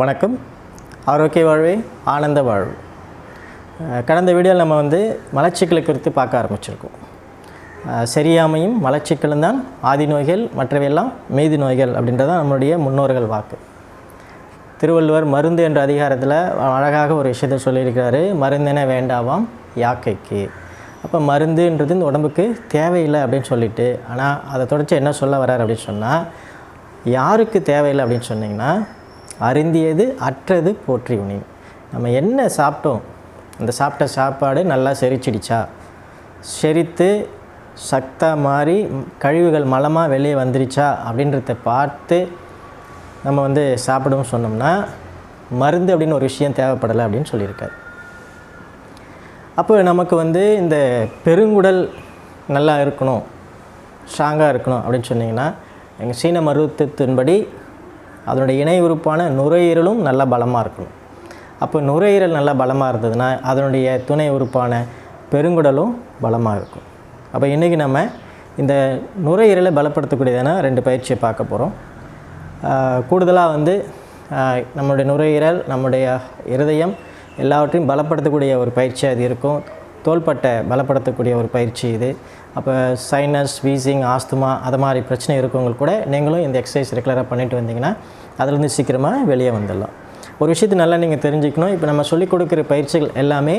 வணக்கம். ஆரோக்கிய வாழ்வே ஆனந்த வாழ்வு. கடந்த வீடியோவில் நம்ம வந்து மலச்சிக்கலை குறித்து பார்க்க ஆரம்பிச்சிருக்கோம். சரியாமையும் மலச்சிக்கலும் தான் ஆதி நோய்கள் மற்றவையெல்லாம் மீதி நோய்கள் அப்படின்றதான் நம்மளுடைய முன்னோர்கள் வாக்கு. திருவள்ளுவர் மருந்து என்ற அதிகாரத்தில் அழகாக ஒரு விஷயத்தை சொல்லியிருக்கிறாரு மருந்தென வேண்டாவாம் யாக்கைக்கு. அப்போ மருந்துன்றது இந்த உடம்புக்கு தேவையில்லை அப்படின்னு சொல்லிட்டு ஆனால் அதை தொடர்ச்சி என்ன சொல்ல வர்றார் அப்படின்னு சொன்னால் யாருக்கு தேவையில்லை அப்படின்னு சொன்னிங்கன்னா அருந்தியது அற்றது போற்றி உணவு நம்ம என்ன சாப்பிட்டோம்? அந்த சாப்பிட்ட சாப்பாடு நல்லா செரிச்சிடுச்சா? செரித்து சக்தா மாறி கழிவுகள் மலமாக வெளியே வந்துருச்சா? அப்படின்றத பார்த்து நம்ம வந்து சாப்பிடவும் சொன்னோம்னா மருந்து அப்படின்னு ஒரு விஷயம் தேவைப்படலை அப்படின்னு சொல்லியிருக்காரு. அப்போ நமக்கு வந்து இந்த பெருங்குடல் நல்லா இருக்கணும் ஸ்ட்ராங்காக இருக்கணும் அப்படின்னு சொன்னிங்கன்னா எங்கள் சீன மருத்துவத்தின்படி அதனுடைய இணை உறுப்பான நுரையீரலும் நல்லா பலமாக இருக்கணும். அப்போ நுரையீரல் நல்லா பலமாக இருந்ததுன்னா அதனுடைய துணை உறுப்பான பெருங்குடலும் பலமாக இருக்கும். அப்போ இன்றைக்கி நம்ம இந்த நுரையீரலை பலப்படுத்தக்கூடியதான ரெண்டு பயிற்சியை பார்க்க போகிறோம் கூடுதலாக வந்து நம்முடைய நம்மளுடைய நுரையீரல் நம்முடைய இருதயம் எல்லாவற்றையும் பலப்படுத்தக்கூடிய ஒரு பயிற்சி அது இருக்கும். தோள்பட்டை பலப்படுத்தக்கூடிய ஒரு பயிற்சி இது. அப்போ சைனஸ் வீசிங் ஆஸ்துமா அது மாதிரி பிரச்சனை இருக்கவங்க கூட நீங்களும் இந்த எக்ஸசைஸ் ரெகுலராக பண்ணிட்டு வந்தீங்கன்னா அதுலேருந்து சீக்கிரமாக வெளியே வந்துடலாம். ஒரு விஷயத்தை நல்லா நீங்கள் தெரிஞ்சுக்கணும். இப்போ நம்ம சொல்லிக் கொடுக்குற பயிற்சிகள் எல்லாமே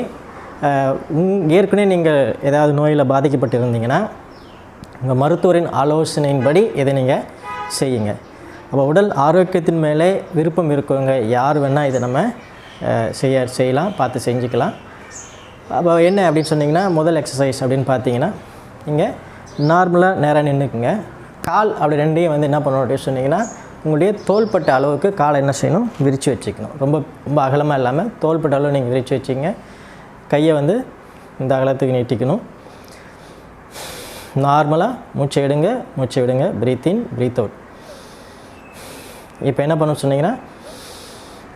ஏற்கனவே நீங்கள் ஏதாவது நோயில் பாதிக்கப்பட்டு இருந்தீங்கன்னா உங்கள் மருத்துவரின் ஆலோசனையின்படி இதை நீங்கள் செய்யுங்க. அப்போ உடல் ஆரோக்கியத்தின் மேலே விருப்பம் இருக்கவங்க யார் வேணால் இதை நம்ம செய்ய செய்யலாம் பார்த்து செஞ்சுக்கலாம். அப்போ என்ன அப்படின்னு சொன்னிங்கன்னா முதல் எக்ஸசைஸ் அப்படின்னு பார்த்தீங்கன்னா நீங்கள் நார்மலாக நேராக நின்றுக்குங்க. கால் அப்படி ரெண்டையும் வந்து என்ன பண்ணணும் அப்படின்னு சொன்னீங்கன்னா உங்களுடைய தோள்பட்ட அளவுக்கு காலை என்ன செய்யணும்? விரித்து வச்சுக்கணும். ரொம்ப ரொம்ப அகலமாக இல்லாமல் தோள்பட்ட அளவு நீங்கள் விரித்து வச்சிங்க கையை வந்து இந்த அகலத்துக்கு நீட்டிக்கணும். நார்மலாக மூச்சை விடுங்க மூச்சை விடுங்க ப்ரீத் இன் ப்ரீத் அவுட் இப்போ என்ன பண்ண சொன்னீங்கன்னா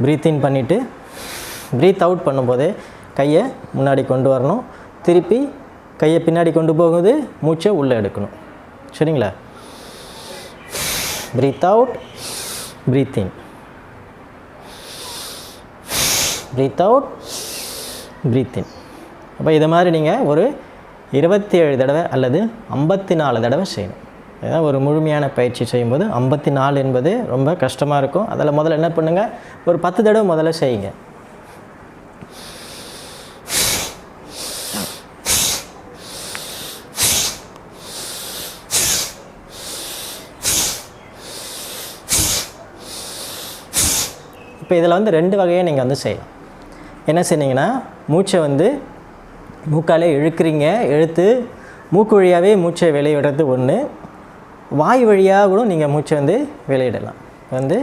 ப்ரீத் இன் பண்ணிவிட்டு ப்ரீத் அவுட் பண்ணும்போதே கையை முன்னாடி கொண்டு வரணும். திருப்பி கையை பின்னாடி கொண்டு போகுது மூச்சை உள்ளே எடுக்கணும். சரிங்களா? Breathe out breathe in breathe out breathe in அப்போ இதை மாதிரி நீங்கள் ஒரு இருபத்தி ஏழு தடவை அல்லது ஐம்பத்தி நாலு தடவை செய்யணும். ஏதாவது ஒரு முழுமையான பயிற்சி செய்யும்போது ஐம்பத்தி நாலு என்பது ரொம்ப கஷ்டமாக இருக்கும். அதில் முதல்ல என்ன பண்ணுங்கள் ஒரு பத்து தடவை முதல்ல செய்யுங்க. இப்போ இதில் வந்து ரெண்டு வகையாக நீங்கள் வந்து செய்யலாம். என்ன செய்றீங்கன்னா மூச்சை வந்து மூக்காலே இழுக்கிறீங்க இழுத்து மூக்கு வழியாகவே மூச்சை வெளியிடுறது ஒன்று வாய் வழியாக கூட நீங்கள் மூச்சை வந்து வெளியிடலாம். வந்து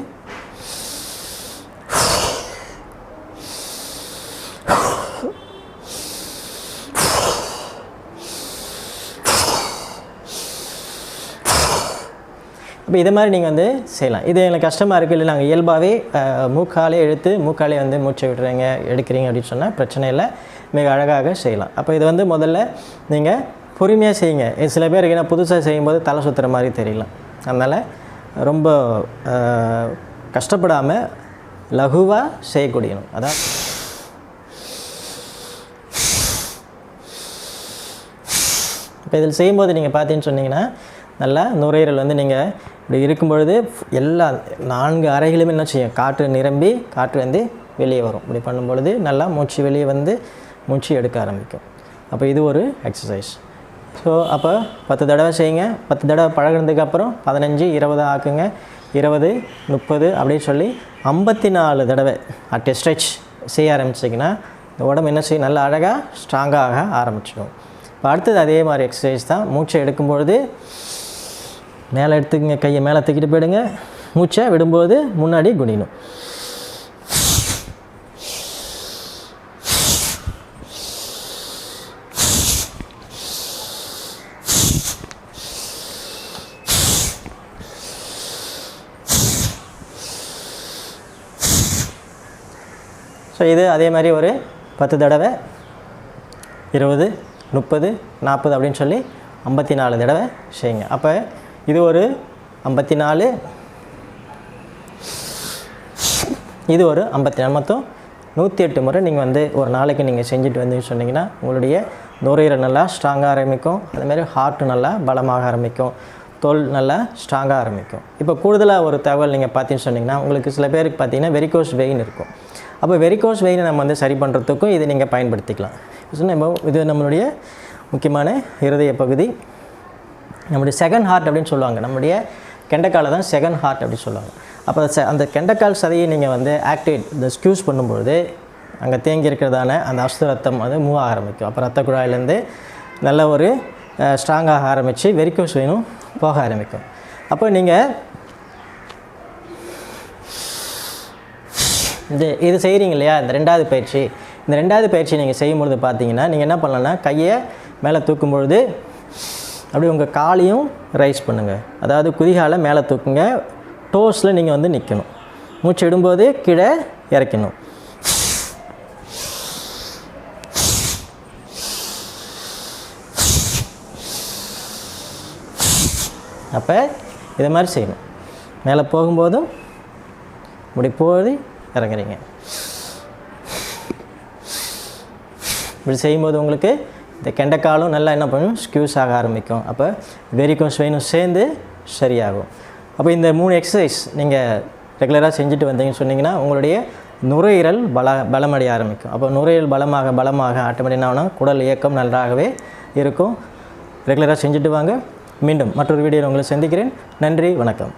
இப்போ இதை மாதிரி நீங்கள் வந்து செய்யலாம். இது எனக்கு கஷ்டமாக இருக்குது இல்லை நாங்கள் இயல்பாகவே மூக்காலே இழுத்து மூக்காலே வந்து மூச்சை விடுறீங்க எடுக்கிறீங்க அப்படின்னு சொன்னால் பிரச்சனை இல்லை. மிக அழகாக செய்யலாம். அப்போ இது வந்து முதல்ல நீங்கள் பொறுமையாக செய்யுங்க. இது சில பேருக்கு என்ன புதுசாக செய்யும்போது தலை சுற்றுற மாதிரி தெரியலாம் அதனால் ரொம்ப கஷ்டப்படாமல் லகுவாக செய்யக்கூடியணும். அதான். இப்போ இதில் செய்யும்போது நீங்கள் பார்த்தீங்கன்னு சொன்னீங்கன்னா நல்லா நுரையீரல் வந்து நீங்கள் இப்படி இருக்கும் பொழுது எல்லா நான்கு அறைகளுமே என்ன செய்யும்? காற்று நிரம்பி காற்று வந்து வெளியே வரும். இப்படி பண்ணும் பொழுது நல்லா மூச்சு வெளியே வந்து மூச்சு எடுக்க ஆரம்பிக்கும். அப்போ இது ஒரு எக்ஸசைஸ் ஸோ அப்போ பத்து தடவை செய்யுங்க. பத்து தடவை பழகினதுக்கப்புறம் பதினஞ்சு இருபது ஆக்குங்க. இருபது முப்பது அப்படின்னு சொல்லி ஐம்பத்தி நாலு தடவை அட் ஸ்ட்ரெச் செய்ய ஆரம்பிச்சிங்கன்னா இந்த உடம்பு என்ன செய்யும்? நல்லா அழகாக ஸ்ட்ராங்காக ஆரம்பிச்சிடும். இப்போ அடுத்தது அதே மாதிரி எக்ஸசைஸ் தான். மூச்சை எடுக்கும்பொழுது மேலே எடுத்துக்கங்க கையை மேலே தூக்கிட்டு போயிடுங்க. மூச்சை விடும்போது முன்னாடி குனிணும் ஸோ இது அதே மாதிரி ஒரு பத்து தடவை இருபது முப்பது நாற்பது அப்படின்னு சொல்லி ஐம்பத்தி நாலு தடவை செய்யுங்க. அப்போ இது ஒரு ஐம்பத்தி நாலு இது ஒரு ஐம்பத்தி நாலு மொத்தம் நூற்றி எட்டு முறை நீங்கள் வந்து ஒரு நாளைக்கு நீங்கள் செஞ்சுட்டு வந்து சொன்னீங்கன்னா உங்களுடைய நுரையீரல் நல்லா ஸ்ட்ராங்காக ஆரம்பிக்கும். அதுமாரி ஹார்ட்டு நல்லா பலமாக ஆரம்பிக்கும். தோல் நல்லா ஸ்ட்ராங்காக ஆரம்பிக்கும். இப்போ கூடுதலாக ஒரு தகவல் நீங்கள் பார்த்தீங்கன்னு சொன்னிங்கன்னா உங்களுக்கு சில பேருக்கு பார்த்தீங்கன்னா வெரிகோஸ் வெயின் இருக்கும். அப்போ வெரிகோஸ் வெயினை நம்ம வந்து சரி பண்ணுறதுக்கும் இதை நீங்கள் பயன்படுத்திக்கலாம். So, நம்ம இது நம்மளுடைய முக்கியமான இருதய பகுதி. நம்முடைய செகண்ட் ஹார்ட் அப்படின்னு சொல்லுவாங்க. நம்முடைய கெண்டைக்காலை தான் செகண்ட் ஹார்ட் அப்படின்னு சொல்லுவாங்க. அப்போ அந்த கெண்டைக்கால் சதையை நீங்கள் வந்து ஆக்டிவேட் இந்த ஸ்க்யூஸ் பண்ணும்பொழுது அங்கே தேங்கி இருக்கிறதான அந்த அசுத்த ரத்தம் வந்து மூவ் ஆக ஆரம்பிக்கும். அப்போ ரத்த குழாயிலேருந்து நல்ல ஒரு ஸ்ட்ராங்காக ஆரம்பித்து வெறிக்கும் சுயினும் போக ஆரம்பிக்கும். அப்போ நீங்கள் இந்த இது செய்கிறீங்க இல்லையா? இந்த ரெண்டாவது பயிற்சி. இந்த ரெண்டாவது பயிற்சி நீங்கள் செய்யும்பொழுது பார்த்தீங்கன்னா நீங்கள் என்ன பண்ணலன்னா கையை மேலே தூக்கும் அப்படி உங்கள் காலையும் ரைஸ் பண்ணுங்கள் அதாவது குதிகாலை மேலே தூக்குங்க. டோஸில் நீங்கள் வந்து நிற்கணும் மூச்சு விடும்போது கீழே இறக்கணும். அப்போ இதை மாதிரி செய்யணும். மேலே போகும்போதும் இப்படி போய் இறங்குறீங்க. இப்படி செய்யும்போது உங்களுக்கு இந்த கெண்டைக்காலும் நல்லா என்ன பண்ணும்? ஸ்க்யூஸ் ஆக ஆரம்பிக்கும். அப்போ வெரிக்கும் ஸ்வெயினும் சேர்ந்து சரியாகும். அப்போ இந்த மூணு எக்ஸசைஸ் நீங்கள் ரெகுலராக செஞ்சுட்டு வந்தீங்கன்னு சொன்னீங்கன்னா உங்களுடைய நுரையீரல் பல பலமடைய ஆரம்பிக்கும். அப்போ நுரையீரல் பலமாக பலமாக ஆட்டோமேட்டிக் என்ன குடல் இயக்கம் நன்றாகவே இருக்கும். ரெகுலராக செஞ்சுட்டு வாங்க. மீண்டும் மற்றொரு வீடியோவில் உங்களை சந்திக்கிறேன். நன்றி வணக்கம்.